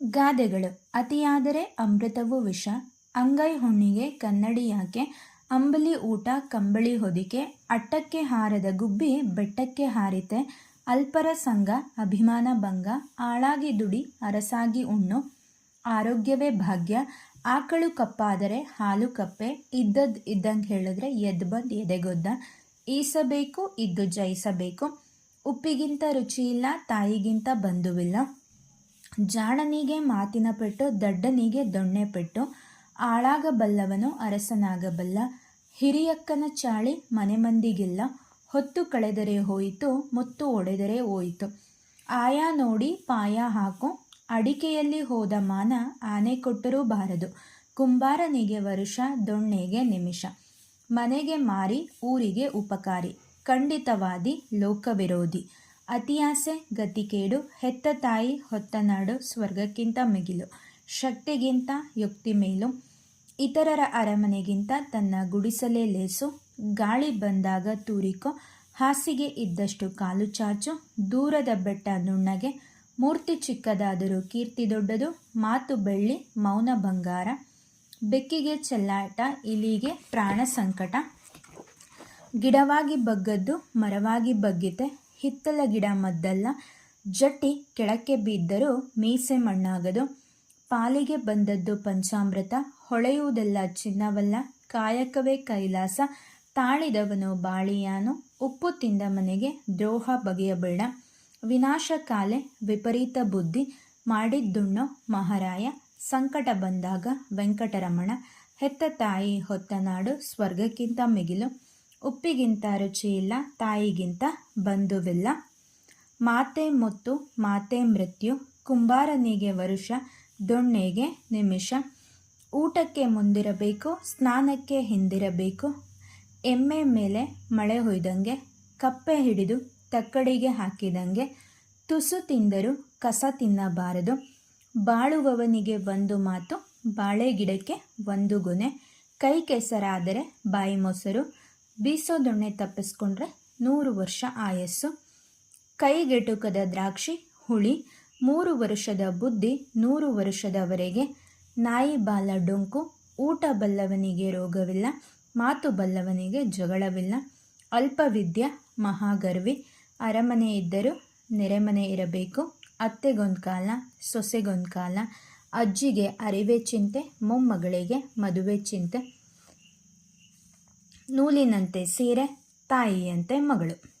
ಗಾದೆಗಳು. ಅತಿಯಾದರೆ ಅಮೃತವು ವಿಷ, ಅಂಗೈ ಹುಣ್ಣಿಗೆ ಕನ್ನಡಿ ಯಾಕೆ, ಅಂಬಲಿ ಊಟ ಕಂಬಳಿ ಹೊದಿಕೆ, ಅಟ್ಟಕ್ಕೆ ಹಾರದ ಗುಬ್ಬಿ ಬೆಟ್ಟಕ್ಕೆ ಹಾರಿತೆ, ಅಲ್ಪರ ಸಂಘ ಅಭಿಮಾನ ಭಂಗ, ಆಳಾಗಿ ದುಡಿ ಅರಸಾಗಿ ಉಣ್ಣು, ಆರೋಗ್ಯವೇ ಭಾಗ್ಯ, ಆಕಳು ಕಪ್ಪಾದರೆ ಹಾಲು ಕಪ್ಪೆ ಇದ್ದದ್ದು ಇದ್ದಂಗೆ ಹೇಳಿದ್ರೆ ಎದ್ದು ಬಂದು ಎದೆಗೊದ್ದ, ಈಸಬೇಕು ಇದ್ದು ಜಯಿಸಬೇಕು, ಉಪ್ಪಿಗಿಂತ ರುಚಿಯಿಲ್ಲ, ತಾಯಿಗಿಂತ ಬಂಧುವಿಲ್ಲ. ಜಾಣನಿಗೆ ಮಾತಿನ ಪೆಟ್ಟು, ದಡ್ಡನಿಗೆ ದೊಣ್ಣೆ ಪೆಟ್ಟು, ಆಳಾಗಬಲ್ಲವನು ಅರಸನಾಗಬಲ್ಲ. ಹಿರಿಯಕ್ಕನ ಚಾಳಿ ಮನೆ ಮಂದಿಗಿಲ್ಲ ಹೊತ್ತು ಕಳೆದರೆ ಹೋಯಿತು, ಮುತ್ತು ಒಡೆದರೆ ಹೋಯಿತು. ಆಯ ನೋಡಿ ಪಾಯ ಹಾಕು. ಅಡಿಕೆಯಲ್ಲಿ ಹೋದ ಮಾನ ಆನೆ ಕೊಟ್ಟರೂ ಬಾರದು. ಕುಂಬಾರನಿಗೆ ವರುಷ, ದೊಣ್ಣೆಗೆ ನಿಮಿಷ. ಮನೆಗೆ ಮಾರಿ, ಊರಿಗೆ ಉಪಕಾರಿ. ಖಂಡಿತವಾದಿ, ಲೋಕವಿರೋಧಿ. ಅತಿಯಾಸೆ ಗತಿಕೇಡು, ಹೆತ್ತ ತಾಯಿ, ಹೊತ್ತ ನಾಡು, ಸ್ವರ್ಗಕ್ಕಿಂತ ಮಿಗಿಲು, ಶಕ್ತಿಗಿಂತ ಯುಕ್ತಿ ಮೇಲು, ಇತರರ ಅರಮನೆಗಿಂತ ತನ್ನ ಗುಡಿಸಲೇ ಲೇಸು, ಗಾಳಿ ಬಂದಾಗ ತೂರಿಕೋ, ಹಾಸಿಗೆ ಇದ್ದಷ್ಟು ಕಾಲು ಚಾಚು, ದೂರದ ಬೆಟ್ಟ ನುಣ್ಣಗೆ, ಮೂರ್ತಿ ಚಿಕ್ಕದಾದರೂ ಕೀರ್ತಿ ದೊಡ್ಡದು, ಮಾತು ಬೆಳ್ಳಿ, ಮೌನ ಬಂಗಾರ, ಬೆಕ್ಕಿಗೆ ಚೆಲ್ಲಾಟ, ಇಲಿಗೆ ಪ್ರಾಣ ಸಂಕಟ, ಗಿಡವಾಗಿ ಬಗ್ಗದ್ದು, ಮರವಾಗಿ ಬಗ್ಗಿತೆ ಹಿತ್ತಲ ಗಿಡ ಮದ್ದಲ್ಲ. ಜಟ್ಟಿ ಕೆಳಕ್ಕೆ ಬಿದ್ದರೂ ಮೀಸೆ ಮಣ್ಣಾಗದು. ಪಾಲಿಗೆ ಬಂದದ್ದು ಪಂಚಾಮೃತ. ಹೊಳೆಯುವುದೆಲ್ಲ ಚಿನ್ನವಲ್ಲ. ಕಾಯಕವೇ ಕೈಲಾಸ. ತಾಳಿದವನು ಬಾಳಿಯಾನು. ಉಪ್ಪು ತಿಂದ ಮನೆಗೆ ದ್ರೋಹ ಬಗೆಯಬೇಡ. ವಿನಾಶ ಕಾಲೆ ವಿಪರೀತ ಬುದ್ಧಿ. ಮಾಡಿದ್ದುಣ್ಣು ಮಹಾರಾಯ. ಸಂಕಟ ಬಂದಾಗ ವೆಂಕಟರಮಣ. ಹೆತ್ತ ತಾಯಿ ಹೊತ್ತ ನಾಡು ಸ್ವರ್ಗಕ್ಕಿಂತ ಮಿಗಿಲು. ಉಪ್ಪಿಗಿಂತ ರುಚಿಯಿಲ್ಲ, ತಾಯಿಗಿಂತ ಬಂಧುವಿಲ್ಲ. ಮಾತೆ ಮುತ್ತು, ಮಾತೆ ಮೃತ್ಯು, ಕುಂಬಾರನಿಗೆ ವರುಷ, ದೊಣ್ಣೆಗೆ ನಿಮಿಷ. ಊಟಕ್ಕೆ ಮುಂದಿರಬೇಕು, ಸ್ನಾನಕ್ಕೆ ಹಿಂದಿರಬೇಕು. ಎಮ್ಮೆ ಮೇಲೆ ಮಳೆ ಹೊಯ್ದಂಗೆ, ಕಪ್ಪೆ ಹಿಡಿದು ತಕ್ಕಡಿಗೆ ಹಾಕಿದಂಗೆ, ತುಸು ತಿಂದರೂ ಕಸ ತಿನ್ನಬಾರದು. ಬಾಳುವವನಿಗೆ ಒಂದು ಮಾತು ಬಾಳೆ ಗಿಡಕ್ಕೆ ಒಂದು ಗೊನೆ ಕೈ ಕೆಸರಾದರೆ ಬಾಯಿ ಮೊಸರು. ಬೀಸೋ ದೊಣ್ಣೆ ತಪ್ಪಿಸ್ಕೊಂಡ್ರೆ ನೂರು ವರ್ಷ ಆಯಸ್ಸು. ಕೈಗೆಟುಕದ ದ್ರಾಕ್ಷಿ, ಹುಳಿ, ಮೂರು ವರ್ಷದ ಬುದ್ಧಿ, ನೂರು ವರ್ಷದವರೆಗೆ ನಾಯಿ ಬಾಲ ಡೊಂಕು, ಊಟ ಬಲ್ಲವನಿಗೆ ರೋಗವಿಲ್ಲ, ಮಾತು ಬಲ್ಲವನಿಗೆ ಜಗಳವಿಲ್ಲ. ಅಲ್ಪವಿದ್ಯ, ಮಹಾಗರ್ವಿ, ಅರಮನೆ ಇದ್ದರೂ ನೆರೆಮನೆ ಇರಬೇಕು. ಅತ್ತೆಗೊಂದು ಕಾಲ, ಸೊಸೆಗೊಂದು ಕಾಲ, ಅಜ್ಜಿಗೆ ಅರಿವೆ ಚಿಂತೆ, ಮೊಮ್ಮಗಳಿಗೆ ಮದುವೆ ಚಿಂತೆ. ನೂಲಿನಂತೆ ಸೀರೆ ತಾಯಿಯಂತೆ ಮಗಳು.